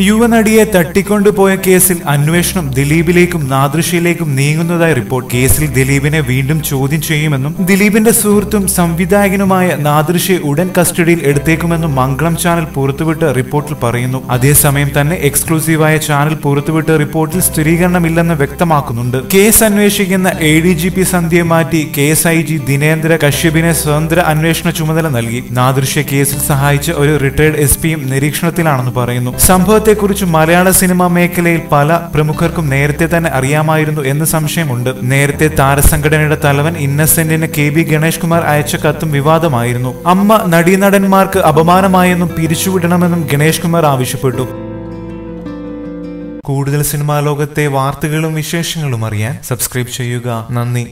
യുവനടിയെ തട്ടിക്കൊണ്ടുപോയ കേസിൽ അന്വേഷണം ദിലീപിലേക്കും നാദൃശയിലേക്കും നീങ്ങുന്നതായി റിപ്പോർട്ട്. കേസിൽ ദിലീപിനെ വീണ്ടും ചോദ്യം ചെയ്യുമെന്നും ദിലീപിന്റെ സുഹൃത്തും സംവിധായകനുമായ നാദൃശയെ ഉടൻ കസ്റ്റഡിയിൽ എടുത്തേക്കുമെന്നും മംഗളം ചാനൽ പുറത്തുവിട്ട റിപ്പോർട്ടിൽ പറയുന്നു. അതേസമയം തന്നെ എക്സ്ക്ലൂസീവായ ചാനൽ പുറത്തുവിട്ട റിപ്പോർട്ടിൽ സ്ഥിരീകരണമില്ലെന്ന് വ്യക്തമാക്കുന്നുണ്ട്. കേസ് അന്വേഷിക്കുന്ന എ ഡി ജി പി സന്ധ്യയെ മാറ്റി K S I G Dinendra കശ്യപിനെ സ്വതന്ത്ര അന്വേഷണ ചുമതല നൽകി. നാദൃശ്യ കേസിൽ സഹായിച്ച ഒരു റിട്ടയർഡ് എസ് പിയും നിരീക്ഷണത്തിലാണെന്ന് പറയുന്നു. സംഭവത്തെക്കുറിച്ച് മലയാള സിനിമാ മേഖലയിൽ പല പ്രമുഖർക്കും നേരത്തെ തന്നെ അറിയാമായിരുന്നു എന്ന് സംശയമുണ്ട്. നേരത്തെ താരസംഘടനയുടെ തലവൻ ഇന്നസെന്റിന് കെ ബി ഗണേഷ് കുമാർ അയച്ച കത്തും വിവാദമായിരുന്നു. അമ്മ നടീനടന്മാർക്ക് അപമാനമായെന്നും പിരിച്ചുവിടണമെന്നും ഗണേഷ് കുമാർ ആവശ്യപ്പെട്ടു. കൂടുതൽ സിനിമാ ലോകത്തെ വാർത്തകളും വിശേഷങ്ങളും അറിയാൻ സബ്സ്ക്രൈബ് ചെയ്യുക. നന്ദി.